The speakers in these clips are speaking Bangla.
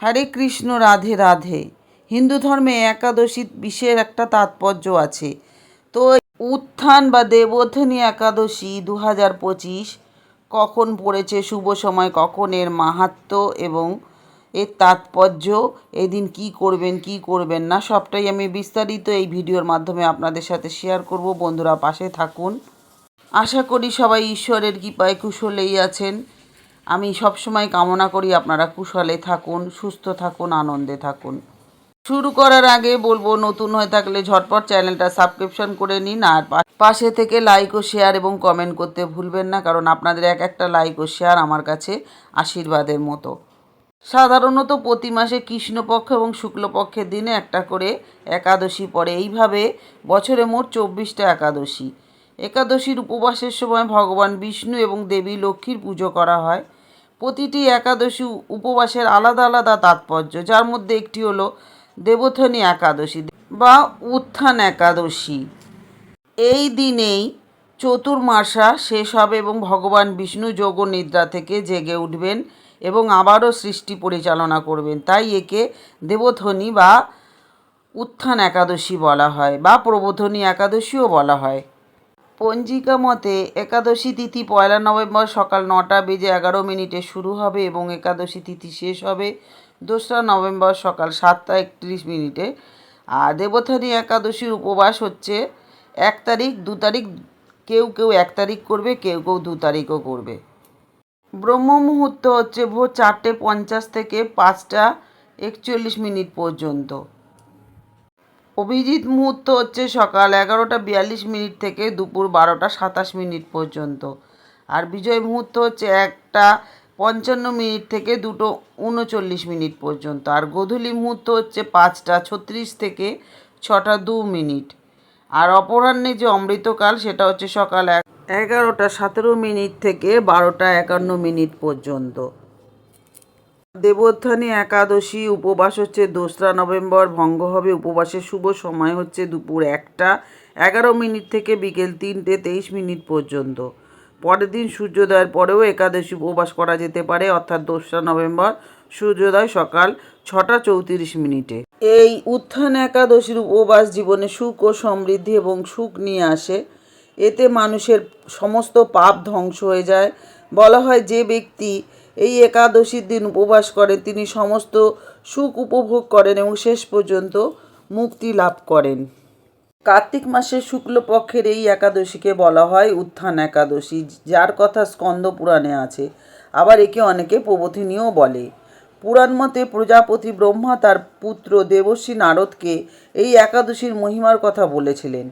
হরে কৃষ্ণ, রাধে রাধে। হিন্দু ধর্মে একাদশী বিশেষ একটা তাৎপর্য আছে। তো উত্থান বা দেবোত্থানী একাদশী দু হাজার পঁচিশ কখন পড়েছে, শুভ সময় কখন, এর মাহাত্ম্য এবং এর তাৎপর্য, এদিন কি করবেন কি করবেন না, সবটাই আমি বিস্তারিত এই ভিডিওর মাধ্যমে আপনাদের সাথে শেয়ার করব। বন্ধুরা পাশে থাকুন। আশা করি সবাই ঈশ্বরের কৃপায় কুশলেই আছেন। আমি সবসময় কামনা করি আপনারা কুশলে থাকুন, সুস্থ থাকুন, আনন্দে থাকুন। শুরু করার আগে বলব, নতুন হয়ে থাকলে ঝটপট চ্যানেলটা সাবস্ক্রিপশন করে নিন আর পাশে থেকে লাইক ও শেয়ার এবং কমেন্ট করতে ভুলবেন না, কারণ আপনাদের এক একটা লাইক ও শেয়ার আমার কাছে আশীর্বাদের মতো। সাধারণত প্রতি মাসে কৃষ্ণপক্ষ এবং শুক্লপক্ষের দিনে একটা করে একাদশী পড়ে। এইভাবে বছরে মোট চব্বিশটা একাদশী। একাদশীর উপবাসের সময় ভগবান বিষ্ণু এবং দেবী লক্ষ্মীর পুজো করা হয়। প্রতিটি একাদশী উপবাসের আলাদা আলাদা তাৎপর্য, যার মধ্যে একটি হলো দেবথনী একাদশী বা উত্থান একাদশী। এই দিনেই চতুর্মাসা শেষ হবে এবং ভগবান বিষ্ণু যোগ নিদ্রা থেকে জেগে উঠবেন এবং আবারও সৃষ্টি পরিচালনা করবেন। তাই একে দেবধ্বনি বা উত্থান একাদশী বলা হয় বা প্রবোধনী একাদশীও বলা হয়। পঞ্জিকা মতে, একাদশী তিথি পয়লা নভেম্বর সকাল নটা বেজে এগারো মিনিটে শুরু হবে এবং একাদশী তিথি শেষ হবে দোসরা নভেম্বর সকাল সাতটা একত্রিশ মিনিটে। আর দেবথানী একাদশীর উপবাস হচ্ছে এক তারিখ, দু তারিখ, কেউ কেউ এক তারিখ করবে, কেউ কেউ দু তারিখও করবে। ব্রহ্ম মুহূর্ত হচ্ছে ভোর চারটে পঞ্চাশ থেকে পাঁচটা একচল্লিশ মিনিট পর্যন্ত। অভিজিৎ মুহূর্ত হচ্ছে সকাল এগারোটা বিয়াল্লিশ মিনিট থেকে দুপুর বারোটা সাতাশ মিনিট পর্যন্ত। আর বিজয় মুহূর্ত হচ্ছে একটা পঞ্চান্ন মিনিট থেকে দুটো উনচল্লিশ মিনিট পর্যন্ত। আর গোধূলি মুহূর্ত হচ্ছে পাঁচটা ছত্রিশ থেকে ছটা দু মিনিট। আর অপরাহ্নে যে অমৃতকাল, সেটা হচ্ছে সকাল এগারোটা সতেরো মিনিট থেকে বারোটা একান্ন মিনিট পর্যন্ত। দেবোত্থানী একাদশী উপবাস হচ্ছে, দোসরা নভেম্বর ভঙ্গ হবে, উপবাসের শুভ সময় হচ্ছে দুপুর একটা, এগারো মিনিট থেকে বিকেল তিনটে, তেইশ মিনিট পর্যন্ত। পরের দিন সূর্যোদয়ের পরেও একাদশী উপবাস করা যেতে পারে, অর্থাৎ দোসরা নভেম্বর সূর্যোদয় সকাল ছটা চৌত্রিশ মিনিটে। এই উত্থান একাদশীর উপবাস জীবনে সুখ ও সমৃদ্ধি এবং সুখ নিয়ে আসে। এতে মানুষের সমস্ত পাপ ধ্বংস হয়ে যায়। বলা হয় যে ব্যক্তি এই একাদশীর দিন উপবাস করে, তিনি সমস্ত সুখ উপভোগ করেন এবং শেষ পর্যন্ত মুক্তি লাভ করেন। কার্তিক মাসের শুক্লপক্ষের এই একাদশীকে বলা হয় উত্থান একাদশী, যার কথা স্কন্দ পুরাণে আছে। আবার একে অনেকে প্রবোধিনীও বলে। পুরাণ মতে প্রজাপতি ব্রহ্মা তার পুত্র দেবশ্রী নারদকে এই একাদশীর মহিমার কথা বলেছিলেন।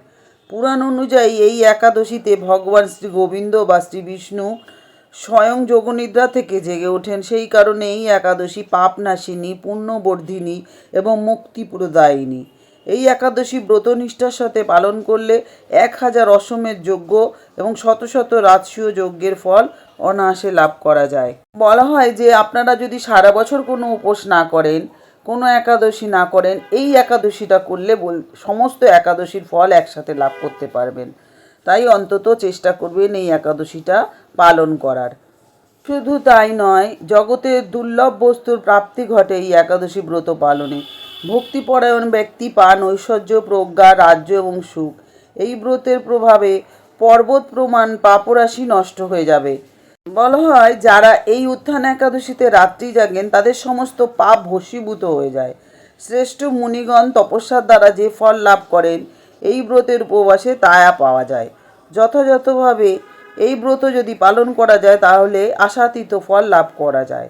পুরাণ অনুযায়ী এই একাদশীতে ভগবান শ্রী গোবিন্দ বা শ্রী বিষ্ণু স্বয়ং যোগনিদ্রা থেকে জেগে ওঠেন। সেই কারণে এই একাদশী পাপনাশিনী, পুণ্যবর্ধিনী এবং মুক্তিপ্রদায়িনী। এই একাদশী ব্রতনিষ্ঠার সাথে পালন করলে এক হাজার অসমের যজ্ঞ এবং শত শত রাজসীয় যজ্ঞের ফল অনায়াসে লাভ করা যায়। বলা হয় যে আপনারা যদি সারা বছর কোনো উপোস না করেন কোনো একাদশী না করেন, এই একাদশীটা করলে বল, সমস্ত একাদশীর ফল একসাথে লাভ করতে পারবেন। তাই অন্তত চেষ্টা করবেন এই একাদশীটা পালন করার। শুধু তাই নয়, জগতে দুর্লভ বস্তুর প্রাপ্তি ঘটে এই একাদশী ব্রত পালনে। ভক্তিপরায়ণ ব্যক্তি পান ঐশ্বর্য, প্রজ্ঞা, রাজ্য এবং সুখ। এই ব্রতের প্রভাবে পর্বত প্রমাণ পাপরাশি নষ্ট হয়ে যাবে। বলা হয়, যারা এই উত্থান একাদশীতে রাত্রি জাগেন, তাদের সমস্ত পাপ ভস্মীভূত হয়ে যায়। শ্রেষ্ঠ মুনিগণ তপস্যার দ্বারা যে ফল লাভ করেন, এই ব্রতের উপবাসে তায়া পাওয়া যায়। যথাযথভাবে এই ব্রত যদি পালন করা যায়, তাহলে আশাতীত ফল লাভ করা যায়।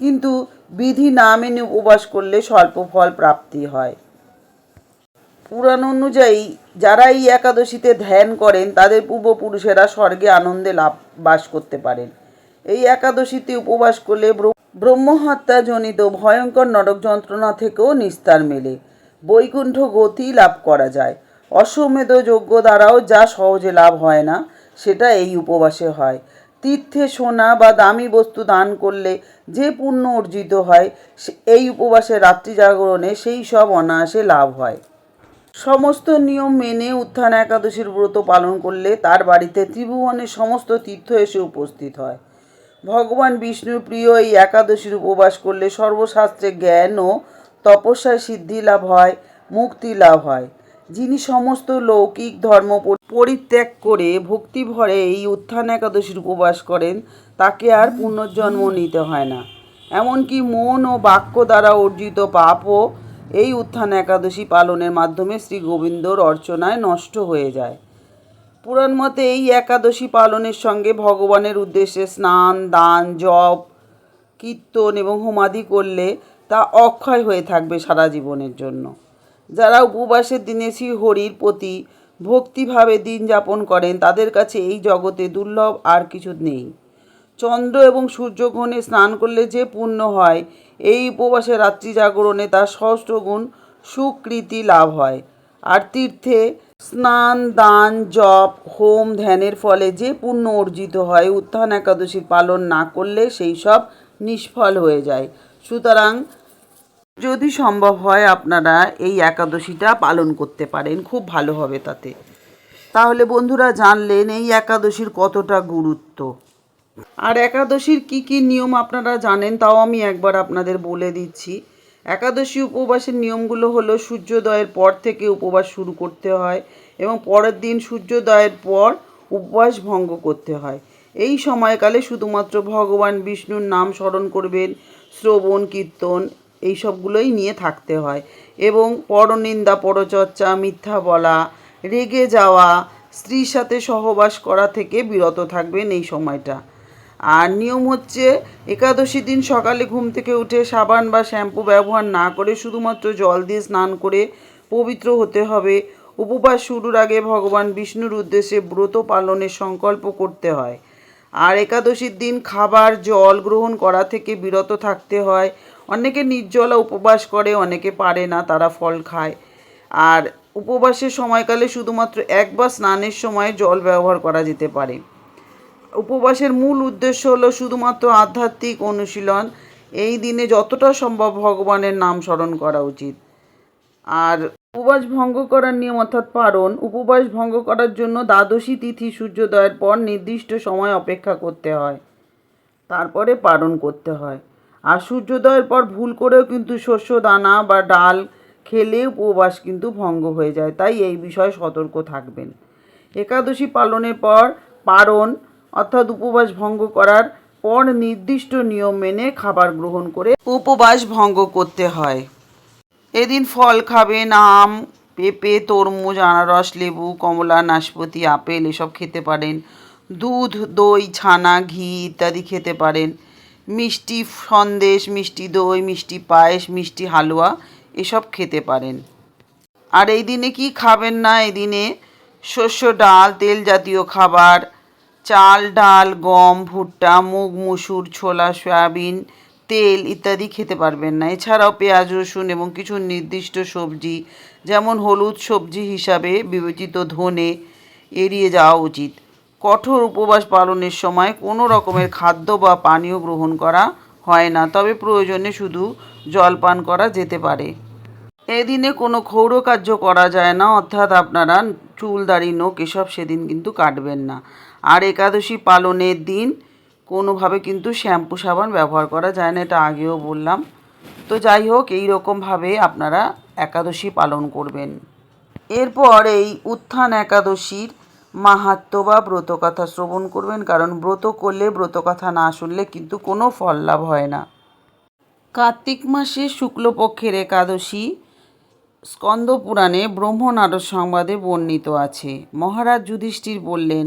কিন্তু বিধি না মেনে উপবাস করলে স্বল্প ফল প্রাপ্তি হয়। পুরাণ অনুযায়ী যারা এই একাদশীতে ধ্যান করেন, তাদের পূর্বপুরুষেরা স্বর্গে আনন্দে লাভ, বাস করতে পারেন। এই একাদশীতে উপবাস করলে ব্র- ব্রহ্মহত্যা জনিত ভয়ঙ্কর নরক যন্ত্রণা থেকেও নিস্তার মেলে। বৈকুণ্ঠ গতি লাভ করা যায়। অশ্বমেধ যজ্ঞ দ্বারাও যা সহজে লাভ হয় না, সেটা এই উপবাসে হয়। তীর্থে সোনা বা দামি বস্তু দান করলে যে পুণ্য অর্জিত হয় এই উপবাসে রাত্রি জাগরণে সেই সব অনায়াসে লাভ হয়। সমস্ত নিয়ম মেনে উত্থান একাদশীর ব্রত পালন করলে তার বাড়িতে ত্রিভুবনের সমস্ত তীর্থ এসে উপস্থিত হয়। ভগবান বিষ্ণুর প্রিয় এই একাদশীর উপবাস করলে সর্বশাস্ত্রে জ্ঞান ও তপস্যায় সিদ্ধি লাভ হয়, মুক্তি লাভ হয়। যিনি সমস্ত লৌকিক ধর্ম পরিত্যাগ করে ভক্তি ভরে এই উত্থান একাদশীর উপবাস করেন, তাকে আর পুনর্জন্ম নিতে হয় না। এমনকি মন ও বাক্য দ্বারা অর্জিত পাপও এই উত্থান একাদশী পালনের মাধ্যমে শ্রী গোবিন্দর অর্চনায় নষ্ট হয়ে যায়। পুরাণ মতে এই একাদশী পালনের সঙ্গে ভগবানের উদ্দেশ্যে স্নান, দান, জপ, কীর্তন এবং হোমাদি করলে তা অক্ষয় হয়ে থাকবে সারা জীবনের জন্য। যারা উপবাসের দিনে শ্রী হরির প্রতি ভক্তিভাবে দিন যাপন করেন, তাদের কাছে এই জগতে দুর্লভ আর কিছু নেই। চন্দ্র এবং সূর্যগ্রহণে স্নান করলে যে পুণ্য হয় এই উপবাসে রাত্রি জাগরণে তার সহস্রগুণ সুকৃতি লাভ হয়। আর তীর্থে স্নান, দান, জপ, হোম, ধ্যানের ফলে যে পুণ্য অর্জিত হয়, উত্থান একাদশীর পালন না করলে সেই সব নিষ্ফল হয়ে যায়। সুতরাং যদি সম্ভব হয় আপনারা এই একাদশীটা পালন করতে পারেন, খুব ভালো হবে তাতে। তাহলে বন্ধুরা জানলেন এই একাদশীর কতটা গুরুত্ব। আর একাদশীর কি কি নিয়ম আপনারা জানেন, তাও আমি একবার আপনাদের বলে দিচ্ছি। একাদশী উপবাসের নিয়মগুলো হলো, সূর্যোদয়ের পর থেকে উপবাস শুরু করতে হয় এবং পরের দিন সূর্যোদয়ের পর উপবাস ভঙ্গ করতে হয়। এই সময়কালে শুধুমাত্র ভগবান বিষ্ণুর নাম স্মরণ করবেন, শ্রবণ, কীর্তন এই সবগুলোই নিয়ে থাকতে হয় এবং পরনিন্দা, পরচর্চা, মিথ্যা বলা, রেগে যাওয়া, স্ত্রীর সাথে সহবাস করা থেকে বিরত থাকবেন এই সময়টা। আর নিয়ম হচ্ছে একাদশী দিন সকালে ঘুম থেকে উঠে সাবান বা শ্যাম্পু ব্যবহার না করে শুধুমাত্র জল দিয়ে স্নান করে পবিত্র হতে হবে। উপবাস শুরুর আগে ভগবান বিষ্ণুর উদ্দেশ্যে ব্রত পালনের সংকল্প করতে হয়। আর একাদশীর দিন খাবার, জল গ্রহণ করা থেকে বিরত থাকতে হয়। অনেকে নির্জলা উপবাস করে, অনেকে পারে না, তারা ফল খায়। আর উপবাসের সময়কালে শুধুমাত্র একবার স্নানের সময় জল ব্যবহার করা যেতে পারে। উপবাসের মূল উদ্দেশ্য হলো শুধুমাত্র আধ্যাত্মিক অনুশীলন। এই দিনে যতটা সম্ভব ভগবানের নাম স্মরণ করা উচিত। আর উপবাস ভঙ্গ করার নিয়ম অর্থাৎ পারণ, উপবাস ভঙ্গ করার জন্য দ্বাদশী তিথি সূর্যোদয়ের পর নির্দিষ্ট সময় অপেক্ষা করতে হয়। তারপরে পারণ করতে হয়। আর সূর্যোদয়ের পর ভুল করেও কিন্তু শস্য, দানা বা ডাল খেলে উপবাস কিন্তু ভঙ্গ হয়ে যায়। তাই এই বিষয়ে সতর্ক থাকবেন। একাদশী পালনের পর পারণ অর্থাৎ উপবাস ভঙ্গ করার পর নির্দিষ্ট নিয়ম মেনে খাবার গ্রহণ করে উপবাস ভঙ্গ করতে হয়। এদিন ফল খাবেন আম পেঁপে, তরমুজ, আনারস, লেবু, কমলা, নাশপাতি, আপেল এসব খেতে পারেন। দুধ, দই, ছানা, ঘি ইত্যাদি খেতে পারেন। মিষ্টি সন্দেশ, মিষ্টি দই, মিষ্টি পায়েস, মিষ্টি হালুয়া এসব খেতে পারেন। আর এই দিনে কি খাবেন না? এই দিনে শস্য, ডাল, তেল জাতীয় খাবার চাল, ডাল, গম, ভুট্টা, মুগ, মুসুর, ছোলা, সয়াবিন, তেল ইত্যাদি খেতে পারবেন না। এছাড়াও পেঁয়াজ, রসুন এবং কিছু নির্দিষ্ট সবজি, যেমন হলুদ সবজি হিসাবে বিবেচিত ধনে এড়িয়ে যাওয়া উচিত। কঠোর উপবাস পালনের সময় কোনো রকমের খাদ্য বা পানীয় গ্রহণ করা হয় না, তবে প্রয়োজনে শুধু জল পান করা যেতে পারে। এদিনে কোনো ক্ষৌর কার্য করা যায় না, অর্থাৎ আপনারা চুল, দাড়ি, নোখ এসব সেদিন কিন্তু কাটবেন না। আর একাদশী পালনের দিন কোনোভাবে কিন্তু শ্যাম্পু সাবান ব্যবহার করা যায় না, এটা আগেও বললাম। তো যাই হোক এই রকমভাবে আপনারা একাদশী পালন করবেন। এরপর এই উত্থান একাদশীর মাহাত্ম্য বা ব্রতকথা শ্রবণ করবেন, কারণ ব্রত করলে ব্রতকথা না শুনলে কিন্তু কোনো ফল লাভ হয় না। কার্তিক মাসে শুক্লপক্ষের একাদশী স্কন্দ পুরাণে ব্রহ্মনারদ সংবাদে বর্ণিত আছে। মহারাজ যুধিষ্ঠির বললেন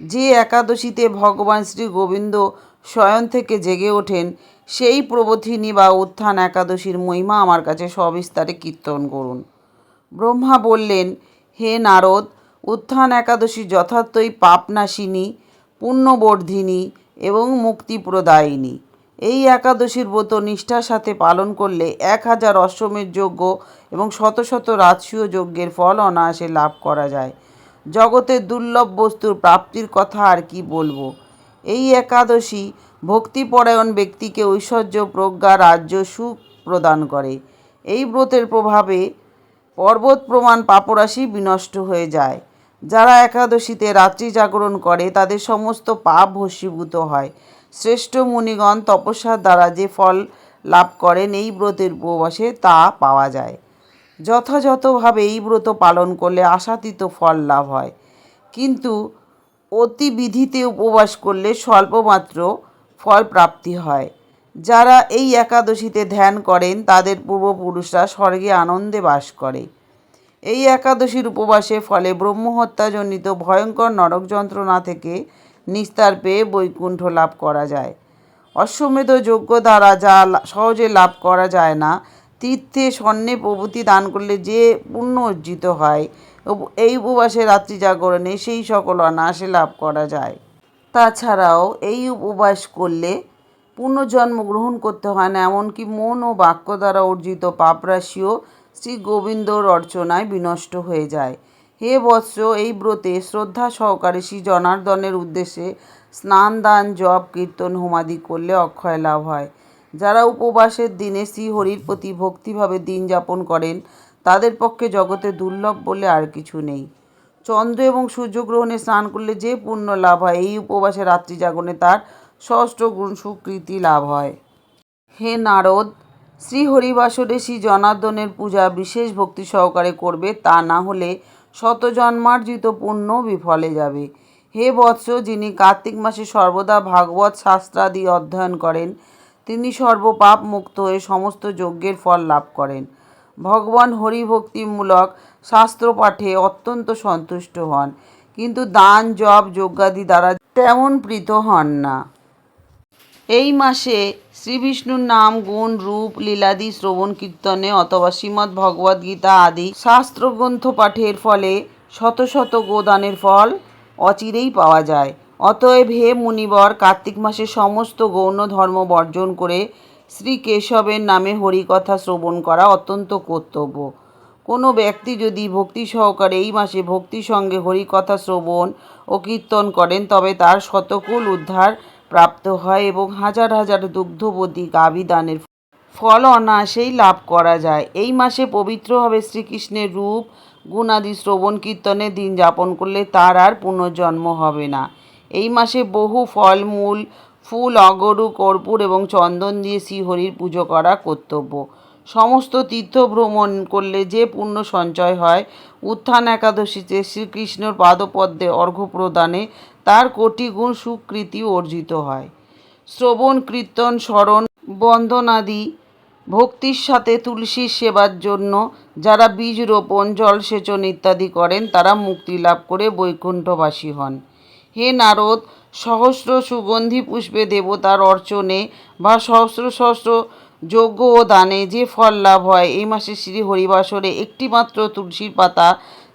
যে একাদশীতে ভগবান শ্রী গোবিন্দ স্বয়ং থেকে জেগে ওঠেন, সেই প্রবোধিনী বা উত্থান একাদশীর মহিমা আমার কাছে সবিস্তারে কীর্তন করুন। ব্রহ্মা বললেন, হে নারদ, উত্থান একাদশী যথার্থই পাপনাশিনী, পুণ্যবর্ধিনী এবং মুক্তিপ্রদায়িনী। এই একাদশীর ব্রত নিষ্ঠার সাথে পালন করলে এক হাজার অশ্বমের যজ্ঞ এবং শত শত রাজসীয় যজ্ঞের ফল অনায়াসে লাভ করা যায়। জগতের দুর্লভ বস্তুর প্রাপ্তির কথা আর কি বলব? এই একাদশী ভক্তিপরায়ণ ব্যক্তিকে ঐশ্বর্য, প্রজ্ঞা, রাজ্য, সুখ প্রদান করে। এই ব্রতের প্রভাবে পর্বত প্রমাণ পাপরাশি বিনষ্ট হয়ে যায়। যারা একাদশীতে রাত্রি জাগরণ করে, তাদের সমস্ত পাপ ভস্মীভূত হয়। শ্রেষ্ঠ মুনিগণ তপস্যার দ্বারা যে ফল লাভ করেন, এই ব্রতের উপবাসে তা পাওয়া যায়। যথাযথভাবে এই ব্রত পালন করলে আশাতীত ফল লাভ হয়। কিন্তু অতি বিধিতে উপবাস করলে স্বল্পমাত্র ফল প্রাপ্তি হয়। যারা এই একাদশীতে ধ্যান করেন, তাদের পূর্বপুরুষরা স্বর্গে আনন্দে বাস করে। এই একাদশীর উপবাসে ফলে ব্রহ্মহত্যাজনিত ভয়ঙ্কর নরক যন্ত্রণা থেকে নিস্তার পেয়ে বৈকুণ্ঠ লাভ করা যায়। অশ্বমেধ যজ্ঞ দ্বারা যা সহজে লাভ করা যায় না তীর্থে স্বর্ণে প্রভৃতি দান করলে যে পুণ্য অর্জিত হয় এই উপবাসে রাত্রি জাগরণে সেই সকল অনায়াসে লাভ করা যায়। তাছাড়াও এই উপবাস করলে পুনর্জন্ম গ্রহণ করতে হয় না, এমনকি মন ও বাক্য দ্বারা অর্জিত পাপরাশিও শ্রী গোবিন্দর অর্চনায় বিনষ্ট হয়ে যায়। হে বৎস, এই ব্রতে শ্রদ্ধা সহকারে শ্রী জনার্দনের উদ্দেশ্যে স্নান, দান, জপ, কীর্তন, হোমাদি করলে অক্ষয় লাভ হয়। যারা উপবাসের দিনে শ্রীহরির প্রতি ভক্তিভাবে দিন যাপন করেন, তাদের পক্ষে জগতে দুর্লভ বলে আর কিছু নেই। চন্দ্র এবং সূর্যগ্রহণে স্নান করলে যে পুণ্য লাভ হয়, এই উপবাসে রাত্রি জাগরণে তার ষষ্ঠ গুণ সুকৃতি লাভ হয়। হে নারদ শ্রী হরিবাসরে শ্রী জনার্দনের পূজা বিশেষ ভক্তি সহকারে করবে, তা না হলে শত জন্মার্জিত পুণ্য বিফলে যাবে। হে বৎস, যিনি কার্তিক মাসে সর্বদা ভাগবত শাস্ত্রাদি অধ্যয়ন করেন তিনি সর্বপাপ মুক্ত হয়ে সমস্ত যজ্ঞের ফল লাভ করেন। ভগবান হরিভক্তিমূলক শাস্ত্র পাঠে অত্যন্ত সন্তুষ্ট হন, কিন্তু দান, জপ, যজ্ঞাদি দ্বারা তেমন প্রীত হন না। এই মাসে শ্রীবিষ্ণুর নাম, গুণ, রূপ, লীলাদি, শ্রবণ, কীর্তনে অথবা শ্রীমদ্ ভগবদ্ গীতা আদি শাস্ত্রগ্রন্থ পাঠের ফলে শত শত গোদানের ফল অচিরেই পাওয়া যায়। অতএব হে মুনিবর, কার্তিক মাসে সমস্ত গৌণ ধর্ম বর্জন করে শ্রী কেশবের নামে হরিকথা শ্রবণ করা অত্যন্ত কর্তব্য। কোনো ব্যক্তি যদি ভক্তি সহকারে এই মাসে ভক্তি সঙ্গে হরিকথা শ্রবণ ও কীর্তন করেন, তবে তার শতকুল উদ্ধার প্রাপ্ত হয় এবং হাজার হাজার দুগ্ধবতী গাভী দানের ফল অনায়াসেই লাভ করা যায়। এই মাসে পবিত্রভাবে শ্রীকৃষ্ণের রূপ, গুণাদি শ্রবণ কীর্তনে দিন যাপন করলে তার আর পুনর্জন্ম হবে না। এই মাসে বহু ফলমূল, ফুল, অগরু, কর্পূর এবং চন্দন দিয়ে শ্রীহরির পুজো করা কর্তব্য। সমস্ত তীর্থ ভ্রমণ করলে যে পুণ্য সঞ্চয় হয়, উত্থান একাদশীতে শ্রীকৃষ্ণর পাদপদ্মে অর্ঘ্য প্রদানে তার কোটি গুণ সুকৃতি অর্জিত হয়। শ্রবণ, কীর্তন, স্মরণ বন্দনাদি ভক্তির সাথে তুলসীর সেবার জন্য যারা বীজ রোপণ, জলসেচন ইত্যাদি করেন, তারা মুক্তি লাভ করে বৈকুণ্ঠবাসী হন। হে নারদ, সহস্র সুগন্ধি পুষ্পে দেবতার অর্চনে বা সহস্র সহস্র যজ্ঞ ও দানে যে ফল লাভ হয়, এই মাসে শ্রী হরিবাসরে একটিমাত্র তুলসীর পাতা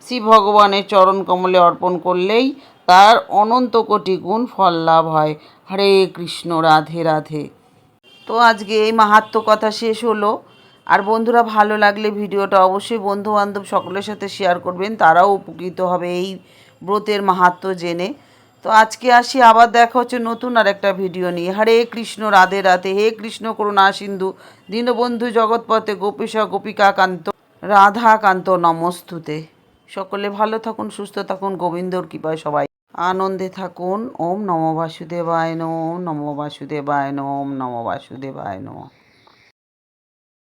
শ্রী ভগবানের চরণ কমলে অর্পণ করলেই তার অনন্ত কোটি গুণ ফল লাভ হয়। হরে কৃষ্ণ, রাধে রাধে। তো আজকে এই মাহাত্ম কথা শেষ হলো। আর বন্ধুরা, ভালো লাগলে ভিডিওটা অবশ্যই বন্ধু বান্ধব সকলের সাথে শেয়ার করবেন। তারাও উপকৃত হবে এই ব্রতের মাহাত্ম জেনে। তো আজকে আসি, আবার দেখা হচ্ছে নতুন আর একটা ভিডিও নিয়ে। হরে কৃষ্ণ, রাধে রাধে, হে কৃষ্ণ, করুণা, সিন্ধু, দীনবন্ধু জগৎপথে গোপীশ, গোপিকা কান্ত রাধাকান্ত নমস্তুতে। সকলে ভালো থাকুন, সুস্থ থাকুন, গোবিন্দর কৃপায় সবাই। আনন্দে থাকুন, ওম নম বাসুদেবায় নম নম বাসুদেবায় নম নম বাসুদেবায় নম।